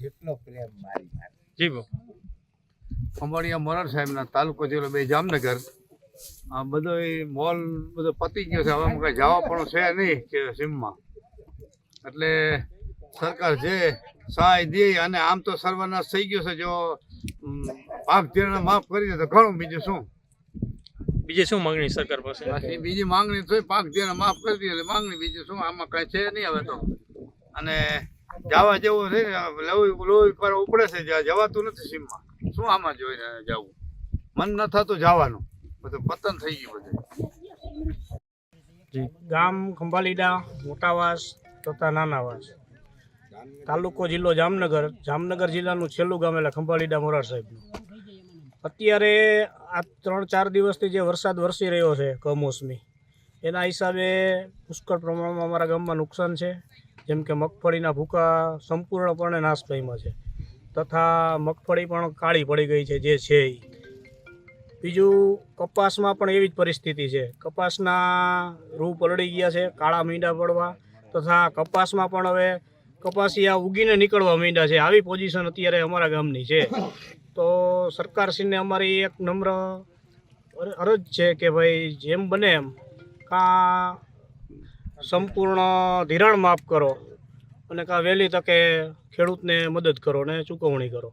કેટલો પ્રેમ મારી જી બો ખંભાળિયા મોરાર સાહેબના તાલુકો જિલ્લો બે જામનગર. આ બધો એ મોલ બધો પતી ગયો છે. હવે આમાં કઈ જવા પણ છે નહીં કે સીમમાં. એટલે સરકાર જે સહાય દે અને આમ તો સર્વનાશ થઈ ગયો છે. જો પાક ધિરાણ માફ કરી દે તો ઘણું બીજું શું? બીજી શું માંગણી સરકાર પાસે? બીજી માંગણી તો પાક ધિરાણ માફ કરી દે એટલે માંગણી બીજું શું? આમાં કઈ છે નહીં હવે તો. અને જવા જેવું છે લોહી પર ઉપડે છે જવાતું નથી સીમમાં. શું આમાં જોઈને જવું મન ન થતું જવાનું. બધું પતન થઈ ગયું બધું. ગામ ખંભાલીડા, મોટાવાસ તથા નાનાવાસ. તાલુકો જિલ્લો જામનગર. જામનગર જિલ્લાનું છેલ્લું ગામ એટલે ખંભાલીડા મોરાર સાહેબનું. અત્યારે આ ત્રણ ચાર દિવસથી જે વરસાદ વરસી રહ્યો છે કમોસમી એના હિસાબે પુષ્કળ પ્રમાણમાં અમારા ગામમાં નુકસાન છે. જેમ કે મગફળીના ભૂકા સંપૂર્ણપણે નાશ પામ્યા છે. તથા મગફળી પણ કાળી પડી ગઈ છે, જે છે એ બીજું, કપાસમાં પણ એવી જ પરિસ્થિતિ છે. કપાસના રૂ પલળી ગયા છે, કાળા મીંડા પડવા. તથા કપાસમાં પણ હવે કપાસિયા ઉગીને નીકળવા માંડ્યા છે. આવી પોઝિશન અત્યારે અમારા ગામની છે. તો સરકારશ્રીને અમારી એક નમ્ર અરજ છે કે ભાઈ, જેમ બને એમ કાં સંપૂર્ણ ધિરાણ માફ કરો અને કાં વહેલી તકે ખેડૂતને મદદ કરો ને ચૂકવણી કરો.